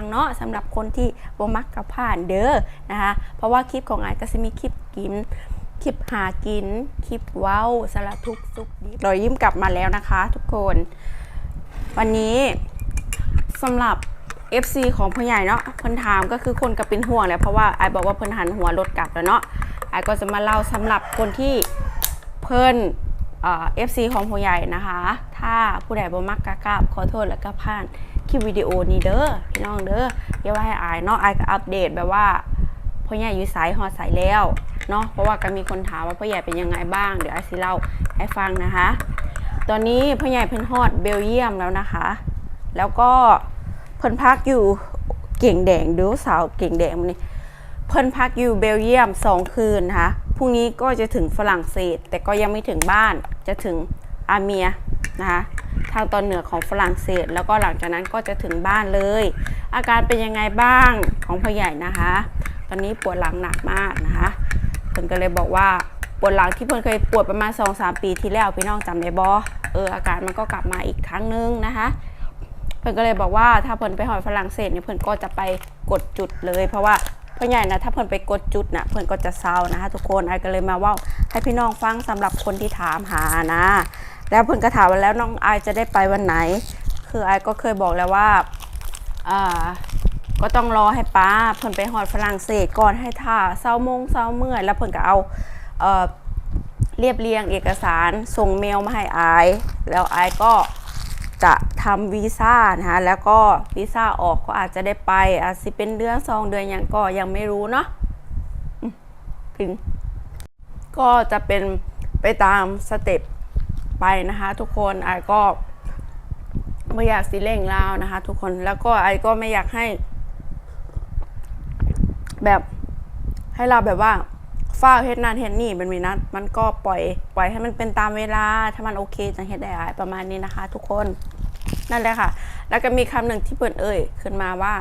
งเนาะสำหรับคนที่บ่มักกับผ่านเด้อนะคะเพราะว่าคลิปของอายก็จะมีคลิปกินคลิปหากิน คลิปเว้าสารทุกข์สุขดิบรอยยิ้มกลับมาแล้วนะคะ ทุกคน วันนี้สำหรับ FC ของพ่อใหญ่เนาะเพิ่นถามก็คือคนก็เป็นห่วงแหละเพราะว่าไอบอกว่าเพิ่นหันหัวรถกลับแล้วเนาะไอก็จะมาเล่าสำหรับคนที่เพิ่นเอ่อฟซีของพ่อใหญ่นะคะ ถ้าผู้ใดบ่มักกะกราบขอโทษแล้วก็ผ่าน คลิปวิดีโอนี้เด้อพี่น้องเด้ออย่าว่าให้อายเนาะอายก็อัปเดตแบบว่าพ่อใหญ่อยู่สายหอสายแล้วเนาะเพราะว่าก็มีคนถามว่าพ่อใหญ่เป็นยังไงบ้าง เดี๋ยวไอายสิเล่าให้ฟังนะคะ ตอนนี้พ่อใหญ่เพิ่นฮอดเบลเยียมแล้วนะคะ แล้วก็เพิ่นพักอยู่เก่งแดงดูสาวเก่งแดงมันนี่เพิ่นพักอยู่เบลเยียมสองคืนนะคะพรุ่งนี้ก็จะถึงฝรั่งเศส แต่ก็ยังไม่ถึงบ้านจะถึงอาเมียนะคะ ทางตอนเหนือของฝรั่งเศส แล้วก็หลังจากนั้นก็จะถึงบ้านเลย อาการเป็นยังไงบ้างของพ่อใหญ่นะคะ ตอนนี้ปวดหลังหนักมากนะคะเพิ่นก็เลยบอกว่าปวดหลังที่เพิ่นเคยปวดประมาณ 2-3 ปีที่แล้วพี่น้องจำได้บ่เอออาการมันก็กลับมาอีกครั้งนึงนะคะเพิ่นก็เลยบอกว่าถ้าเพิ่นไปหอยฝรั่งเศสเนี่ยเพิ่นก็จะไปกดจุดเลย เพราะว่าพ่อใหญ่นะถ้าเพิ่นไปกดจุดน่ะเพิ่นก็จะเศร้านะคะทุกคนไอ้ก็เลยมาว่าให้พี่น้องฟังสำหรับคนที่ถามหานะ แล้วเพิ่นก็ถามว่าแล้วน้องไอายจะได้ไปวันไหน คือไอายก็เคยบอกแล้วว่าอ่าก็ต้องรอให้ป้าเพิ่นไปหอดฝรั่งเศสก่อนให้ท่าเศร้าโมงเศร้าเมื่อยแล้วเพิ่นก็เอาเอ่อเรียบเรียงเอกสารส่งเมลมาให้ไอาย แล้วไอายก็จะทำวีซ่านะคะแล้วก็วีซ่าออกก็อาจจะได้ไป อาจจะเป็นเดือนสองเดือนยังก็ยังไม่รู้เนาะถึง ก็จะเป็นไปตามสเต็ป ไปนะคะ ทุกคนไอก็ไม่อยากสิเร่งเล่าวนะคะ ทุกคนแล้วก็ไอก็ไม่อยากให้ แบบให้เราแบบว่าฝ้าเฮ็ดนานเฮ็ดนี่เป็นมีนัดมันก็ปล่อย ปล่อยให้มันเป็นตามเวลา ถ้ามันโอเคจังเฮ็ดได้ประมาณนี้นะคะ ทุกคนนั่นแหละค่ะ แล้วก็มีคำหนึ่งที่เพิ่อนเอ่ยขึ้นมาว่า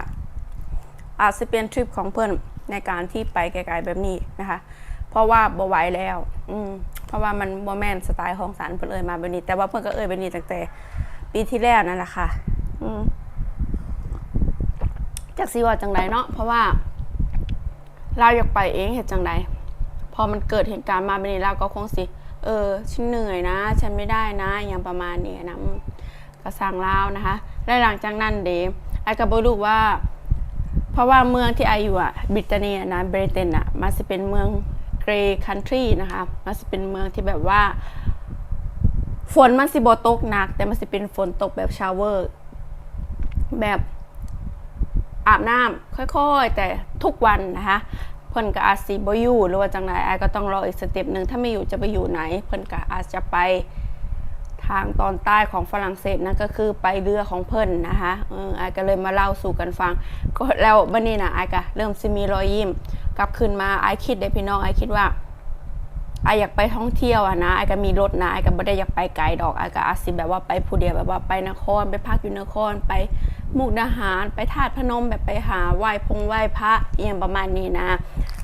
อาจจะเป็นทริปของเพื่อนในการที่ไปไกลๆแบบนี้นะคะ เพราะว่าบ่ไหวแล้ว อืม เพราะว่ามันบ่แม่นสไตล์ของสารเพิ่นเอ่ยมาแบบนี้ แต่ว่าเพิ่นก็เอ่ยแบบนี้ตั้งแต่ปีที่แล้วนั่นแหละค่ะ อืมจากซีว่าจังไดเนาะเพราะว่าเราอยากไปเองเหตุจังใดพอมันเกิดเหตุการณ์มาแบบนี้เราก็คงสิเออฉันเหนื่อยนะ ฉันไม่ได้นะอย่างประมาณนี้นะก็สั่งเล่าวนะคะและหลังจากนั้นเดย์ไอ้ก็บรู้ว่า เพราะว่าเมืองที่ไออยู่อะบริตเนียนะเบรเตนอะมันจะเป็นเมือง เรย์คันทรีนะคะมันจะเป็นเมืองที่แบบว่า ฝนมันสิบตกหนัก แต่มันสิเป็นฝนตกแบบชาวเวอร์แบบอาบน้ำค่อยๆ แต่ทุกวันนะคะเพิ่นก็อาจสิบ่อยู่หรือว่าจังไดไอายก็ต้องรออีกสเต็ปหนึ่งถ้าไม่อยู่จะไปอยู่ไหน เพิ่นก็อาจจะไปทางตอนใต้ของฝรั่งเศสนั่นก็คือไปเรือของเพิ่นนะคะเออไอายก็เลยมาเล่าสู่กันฟังก็แล้วบัดนี้นะไอายก็เริ่มสิมีรอยยิ้ม กลับคืนมาไอคิดได้พี่น้องไอคิดว่าไออยากไปท่องเที่ยวอะนะไอก็มีรถนะไอก็ไม่ได้อยากไปไกลดอกไอก็อาจสิแบบว่าไปผู้เดียวแบบว่าไปนคร ไปพักอยู่นคร ไปมุกดาหาร ไปธาตุพนมแบบไปหาไหว้พงไหว้พระอย่างประมาณนี้นะ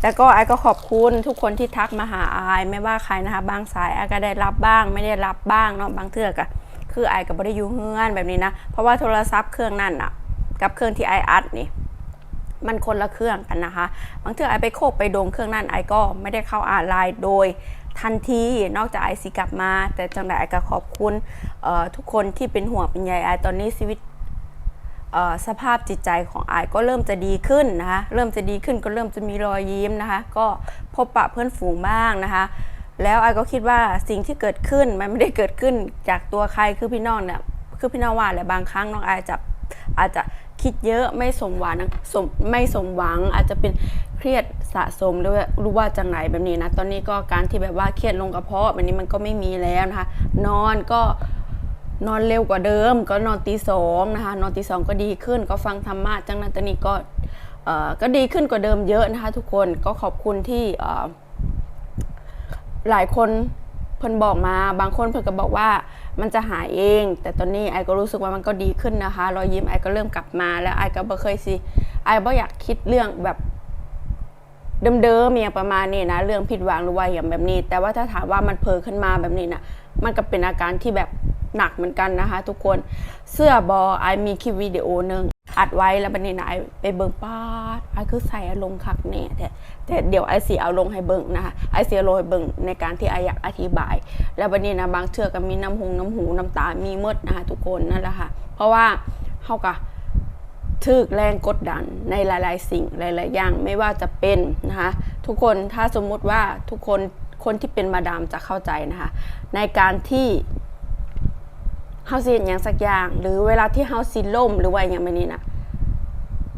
แล้วก็ไอก็ขอบคุณทุกคนที่ทักมาหาไอไม่ว่าใครนะคะ บางสายไอก็ได้รับบ้าง ไม่ได้รับบ้างเนาะบางเทือกอะคือไอก็ไม่ได้อยู่เฮือนแบบนี้นะ เพราะว่าโทรศัพท์เครื่องนั่นอะกับเครื่องที่ไออัดนี่ มันคนละเครื่องกันนะคะ บางเทื่อไอไปโคกไปโดงเครื่องนั้นไอก็ไม่ได้เข้าอ่านไลน์โดยทันทีนอกจากไอสิกลับมา แต่จังไดไอก็ขอบคุณทุกคนที่เป็นห่วงเป็นใยไอตอนนี้ชีวิตสภาพจิตใจของไอก็เริ่มจะดีขึ้นนะคะเริ่มจะดีขึ้นก็เริ่มจะมีรอยยิ้มนะคะ ก็พบปะเพื่อนฝูงบ้างนะคะ แล้วไอก็คิดว่าสิ่งที่เกิดขึ้นมันไม่ได้เกิดขึ้นจากตัวใครคือพี่น้องเนี่ยคือพี่น้องว่าแหละบางครั้งน้องไอจะอาจจะ คิดเยอะไม่สมหวังสมไม่สมหวังอาจจะเป็นเครียดสะสมหรือว่ารู้ว่าจังไหนแบบนี้นะ ตอนนี้ก็การที่แบบว่าเครียดลงกระเพาะแบบนี้มันก็ไม่มีแล้วนะคะ นอนก็นอนเร็วกว่าเดิม ก็นอนตีสองนะคะ นอนตีสองก็ดีขึ้น ก็ฟังธรรมะจังนั้นตอนนี้ก็เออก็ดีขึ้นกว่าเดิมเยอะนะคะ ทุกคนก็ขอบคุณที่หลายคนเพิ่นบอกมา บางคนเพิ่นก็บอกว่า มันจะหายเอง แต่ตอนนี้ไอก็รู้สึกว่ามันก็ดีขึ้นนะคะรอยยิ้มไอก็เริ่มกลับมาแล้วไอก็บ่เคยสิไอบ่อยากคิดเรื่องแบบเดิมๆอย่างประมาณนี้นะเรื่องผิดหวังหรือว่าอย่างแบบนี้ แต่ว่าถ้าถามว่ามันเผลอขึ้นมาแบบนี้นะมันก็เป็นอาการที่แบบหนักเหมือนกันนะคะ ทุกคนเสื้อบอไอมีคลิปวิดีโอหนึ่งอัดไว้แล้วบันนี้นะไอไปเบิ่งป้าไอคือใส่อารมณ์คักแน่แต่แต่ เดี๋ยวไอเสีเอาลงให้เบิ่งนะคะไอเสีลงให้เบิ่งในการที่ไออยากอธิบาย แล้วบันนี้นะบางเทื่อก็มีน้ำหงน้ำหูน้ำตา มีหมดนะคะทุกคนนั่นแหละค่ะ เพราะว่าเฮากะถึกแรงกดดันในหลาย ๆ สิ่งหลาย ๆ อย่างไม่ว่าจะเป็นนะคะทุกคนถ้าสมมุติว่าทุกคนคนที่เป็นมาดามจะเข้าใจนะคะในการที่เฮาสิเห็นอย่างสักอย่าง หรือเวลาที่เฮาสิล่มหรือว่าอย่างแบบนี้นะ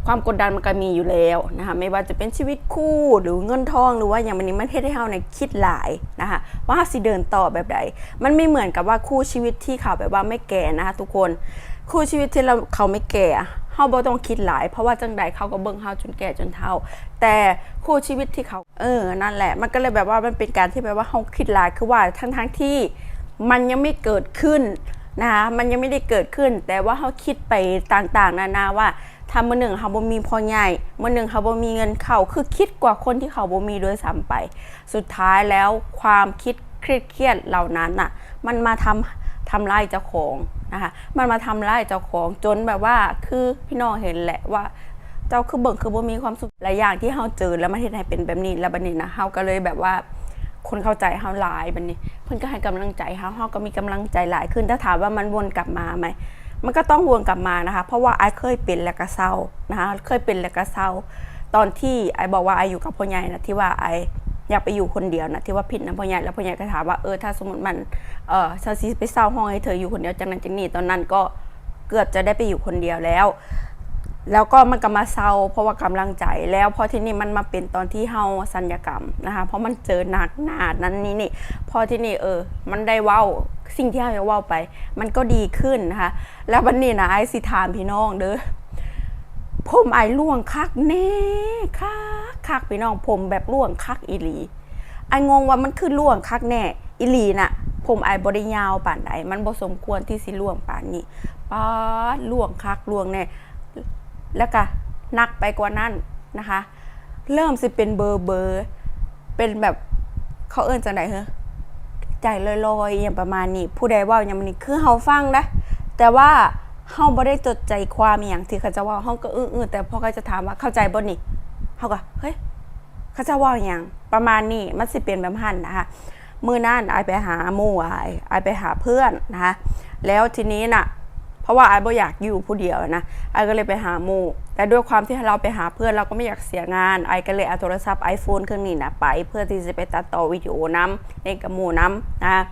ความกดดันมันก็มีอยู่แล้วนะคะไม่ว่าจะเป็นชีวิตคู่หรือเงินทองหรือว่าอย่างแบบนี้มันเฮ็ดให้เฮาเนี่ยคิดหลายนะคะว่าเฮาสิเดินต่อแบบใดมันไม่เหมือนกับว่าคู่ชีวิตที่เขาแบบว่าไม่แก่นะคะทุกคนคู่ชีวิตที่เราเขาไม่แก่เฮาบ่ต้องคิดหลาย เพราะว่าจังใดเขาก็เบิ่งเฮาจนแก่จนเฒ่า แต่คู่ชีวิตที่เขาเออนั่นแหละ มันก็เลยแบบว่ามันเป็นการที่แบบว่าเฮาคิดหลายคือว่าทั้งทั้งที่มันยังไม่เกิดขึ้นนะคะมันยังไม่ได้เกิดขึ้น แต่ว่าเฮาคิดไปต่างๆ นานาว่า ถ้ามื้อหนึ่งเฮาบ่มีพอใหญ่มื้อหนึ่งเฮาบ่มีเงินเข้าคือคิดกว่าคนที่เขาบ่มีด้วยซ้ำไป สุดท้ายแล้วความคิดเครียดเหล่านั้นน่ะ มันมาทำทำร้ายเจ้าของนะคะ มันมาทำร้ายเจ้าของจนแบบว่าคือพี่น้องเห็นแหละว่าเจ้าคือเบิ่งคือบ่มีความสุขหลายอย่างที่เฮาเจอแล้วมันเฮ็ดให้เป็นแบบนี้แล้วบัดนี้นะเฮาก็เลยแบบว่าคนเข้าใจเฮาหลายบัดนี้ เพิ่นก็ให้กำลังใจเฮาเฮาก็มีกำลังใจหลายขึ้นถ้าถามว่ามันวนกลับมาไหม มันก็ต้องวนกลับมานะคะ เพราะว่าไอ้เคยเป็นแล้วก็เศร้านะคะเคยเป็นแล้วก็เศร้า ตอนที่ไอ้บอกว่าไอ้อยู่กับพ่อใหญ่นะที่ว่าไอ้อยากไปอยู่คนเดียวนะที่ว่าผิดนะพ่อใหญ่แล้วพ่อใหญ่ก็ถามว่าเออถ้าสมมติมันเออซาซีไปเศร้าห้องให้เธออยู่คนเดียวจากนั้นจากนี้ตอนนั้นก็เกือบจะได้ไปอยู่คนเดียวแล้ว แล้วก็มันก็มาเศร้าเพราะว่ากำลังใจแล้วพอที่นี่มันมาเป็นตอนที่เฮาสัญญกรรมนะคะเพราะมันเจอหนักหนานั้นนี่นี่พอที่นี่เออ มันได้เว้า สิ่งที่เฮาจะว้าไป มันก็ดีขึ้นนะคะ แล้ววันนี้นะไอ้สิถามพี่น้องเด้อผมไอ้ล่วงคักแน่คักคักพี่น้องผมแบบล่วงคักอีหลีไอ้งงว่ามันคือล่วงคักแน่อีหลีน่ะ ผมไอ้บริยาวป่านใดมันบ่สมควรที่สิล่วงป่านนี้ป้าดล่วงคักล่วงแน่แล้วก็นักไปกว่านั้นนะคะ เริ่มสิเป็นเบอร์เบอร์เป็นแบบเขาเอิ้นจังไดเหรอ ใจลอยๆอย่างประมาณนี้ ผู้ใดว่าอย่างนี้คือเฮาฟังนะแต่ว่าเฮาบ่ได้จดใจความอย่างที่เขาจะว่าเฮาก็อื้อๆแต่พอเขาจะถามว่าเข้าใจบ่นี่เฮาก็เฮ้ยเขาจะว่าอย่างประมาณนี้มันสิเปลี่ยนแบบหันนะคะมื้อนั้นอายไปหาหมู่อายอายไปหาเพื่อนนะคะแล้วทีนี้น่ะ เพราะว่าไอ้บ่อยากอยู่ผู้เดียวนะไอ้ก็เลยไปหาหมู่แต่ด้วยความที่เราไปหาเพื่อนเราก็ไม่อยากเสียงานไอ้ก็เลยเอาโทรศัพท์ iPhone เครื่องนี้นะไป เพื่อที่จะไปตัดต่อวิดีโอน้ำในกับหมู่น้ำนะ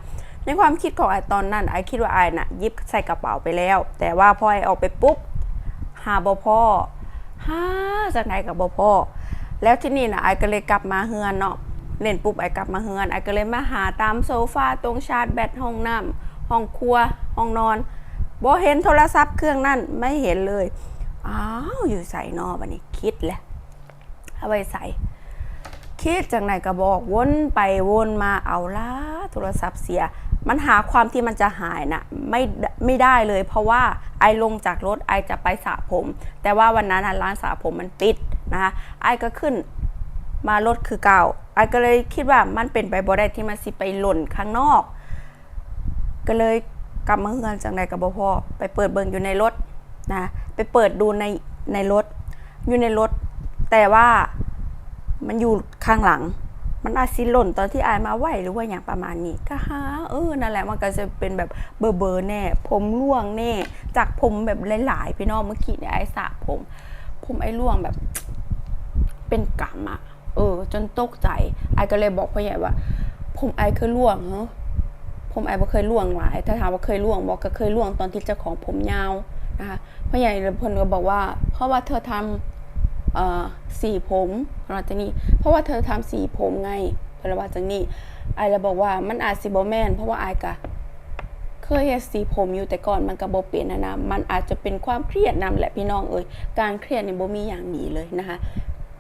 ในความคิดของไอ้ตอนนั้นไอ้คิดว่าไอ้น่ะยิบใส่กระเป๋าไปแล้ว แต่ว่าพอไอ้ออกไปปุ๊บหาบ่พ่อหาจากไหนกับบ่พ่อแล้วที่นี่นะไอ้ก็เลยกลับมาเฮือนเนาะเล่นปุ๊บไอ้กลับมาเฮือนไอ้ก็เลยมาหาตามโซฟาตรงชาร์จแบตห้องน้ำห้องครัวห้องนอน บ่เห็นโทรศัพท์เครื่องนั่นไม่เห็นเลย อ้าวอยู่ใส่นอบันนี้คิดแหละเอาไว้ใส่ คิดจากไหนก็บอกวนไปวนมาเอาละโทรศัพท์เสีย มันหาความที่มันจะหายนะไม่ไม่ได้เลย เพราะว่าไอลงจากรถไอจะไปสระผม แต่ว่าวันนั้นร้านสระผมมันปิดนะคะไอก็ขึ้นมารถคือเก่าไอก็เลยคิดว่ามันเป็นไปบ่ได้ที่มันสิไปหล่นข้างนอก ก็เลย กลับมาเฮือนจากไหนกับบ่พอไปเปิดเบิ่งอยู่ในรถนะไปเปิดดูในในรถ อยู่ในรถ แต่ว่ามันอยู่ข้างหลัง มันอาจสิหล่นตอนที่อายมาไหวหรือว่าอย่างประมาณนี้ก็หาเออนั่นแหละมันก็จะเป็นแบบเบอร์เบอร์แน่ ผมร่วงแน่ จากผมแบบหลายๆพี่น้องเมื่อกี้เนี่ยไอ้สระผม ผมไอ้ร่วงแบบ เป็นกรรมอะเออ จนตกใจไอ้ก็เลยบอกพ่อใหญ่ว่า ผมไอ้คือร่วงเหรอ ผมไอ้บ่เคยล่วงหลาย ถ้าถามว่าเคยล่วงบอกก็เคยล่วงตอนที่เจ้าของผมยาวนะคะพ่อใหญ่เลยพลก็บอกว่า เพราะว่าเธอทำเอ่อสีผมหลังจากนี้ เพราะว่าเธอทำสีผมไงเพราะว่าจากนี้ไอ้เลยบอกว่ามันอาจสิบ่แม่นเพราะว่าไอ้กะเคยเฮ็ดสีผมอยู่แต่ก่อนมันก็บ่เป็นนะนะมันอาจจะเป็นความเครียดนำแหละพี่น้องเอ้ยการเครียดนี่บ่มีอย่างดีเลยนะคะ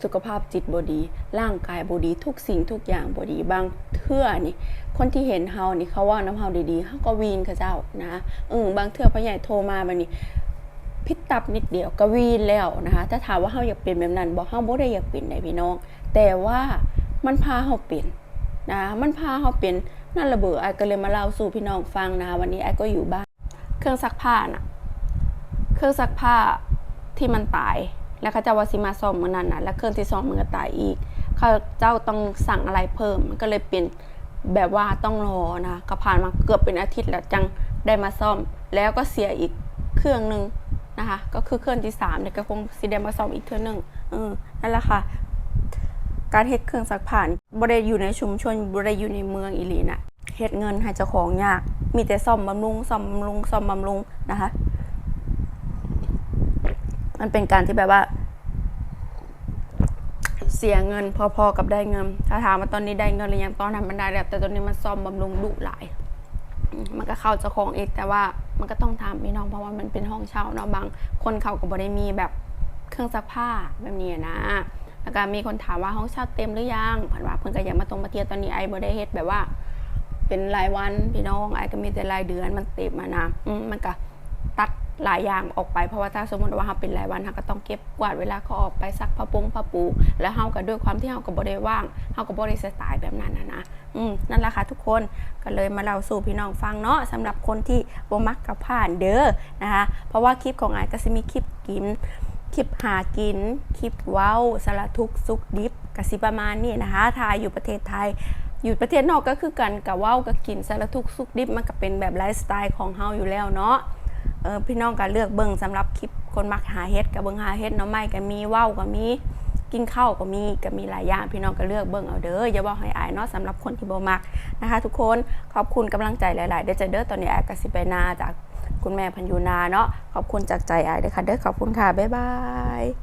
สุขภาพจิตบดี ร่างกายบดี ทุกสิ่งทุกอย่างบดีบางเทื่อนี่ คนที่เห็นเฮานี่เขาว่าน้ำเฮาดีๆเฮาก็วีนเขาเจ้านะเออบางเทื่อพ่อใหญ่โทรมาแบบนี้พิษตับนิดเดียวก็วีนแล้วนะคะ ถ้าถามว่าเฮาอยากเป็นแบบนั้นบอกเฮาบ่ได้อยากเป็นได้พี่น้อง แต่ว่ามันพาเฮาเป็นนะมันพาเฮาเป็นนั่นระเบิดไอ้ก็เลยมาเล่าสู่พี่น้องฟังนะคะวันนี้ไอ้ก็อยู่บ้าน เครื่องซักผ้าน่ะ เครื่องซักผ้าที่มันตาย แล้วเขาเจ้าว่าสิมาซ่อมมื้อนั้นนะแล้วเครื่องที่ซ่อมมันก็ตายอีก เขาเจ้าต้องสั่งอะไรเพิ่มก็เลยเปลี่ยนแบบว่าต้องรอนะก็ผ่านมาเกือบเป็นอาทิตย์แล้วจังได้มาซ่อม แล้วก็เสียอีกเครื่องหนึ่งนะคะ ก็คือเครื่องที่สามเนี่ยก็คงสิได้มาซ่อมอีกเครื่องหนึ่งเออนั่นแหละค่ะ การเฮ็ดเครื่องซักผ้านบ่ได้อยู่ในชุมชนบ่ได้อยู่ในเมืองอีหลีน่ะเฮ็ดเงินให้เจ้าของยาก มีแต่ซ่อมบำรุงซ่อมบำรุงซ่อมบำรุงนะคะ มันเป็นการที่แบบว่า เสียเงินพอๆกับได้เงิน ถ้าถามว่าตอนนี้ได้เงินหรือยังตอนนั้นมันได้แล้วแต่ตอนนี้มันซ่อมบำรุงดุหลาย มันก็เข้าเจ้าของเองแต่ว่ามันก็ต้องทำพี่น้องเพราะว่ามันเป็นห้องเช่าเนาะบาง คนเขาก็บ่ได้มีแบบเครื่องซักผ้าแบบนี้นะแล้วก็มีคนถามว่าห้องเช่าเต็มหรือยังผ่านว่าเพิ่นก็อยากมาตรงมาเที่ยวตอนนี้ไอ้บ่ได้เฮ็ดแบบว่า เป็นรายวันพี่น้องไอ้ก็มีแต่รายเดือนมันเต็มอะนะอืมมันก็ตัด หลายอย่างออกไปเพราะว่าถ้าสมมติว่าเราเป็นรายวันเราก็ต้องเก็บกวาดเวลาเขาออกไปซักผ้าปงผ้าปู แล้วเฮาก็ด้วยความที่เฮาก็บ่ได้ว่างเฮาก็บ่ได้สไตล์แบบนั้นนะนะอืมนั่นแหละค่ะทุกคนก็เลยมาเล่าสู่พี่น้องฟังเนาะสำหรับคนที่บ่มักกับผ่านเด้อนะคะเพราะว่าคลิปของไอ้ก็สิมีคลิปกินคลิปหากินคลิปเว้าสารทุกข์สุขดิบกสิประมาณนี้นะคะถ้าอยู่ประเทศไทยอยู่ประเทศนอกก็คือกันกับว้าวกับกินสารทุกข์สุขดิบมันก็เป็นแบบไลฟ์สไตล์ของเฮาอยู่แล้วเนาะ เออพี่น้องก็เลือกเบิ่งสำหรับคลิปคนมักหาเฮ็ดกับเบิ่งหาเฮ็ดเนาะไม่ก็มีเว้าก็มีกินข้าวก็มีก็มีหลายอย่างพี่น้องก็เลือกเบิ่งเอาเด้ออย่าบอกให้อายเนาะสำหรับคนที่บ่มักนะคะ ทุกคนขอบคุณกำลังใจหลาย ๆ เด้อจะเด้อตอนนี้อายก็สิไปนาจากคุณแม่พันยูนาเนาะขอบคุณจากใจอายเด้อค่ะเด้อขอบคุณค่ะบ๊ายบาย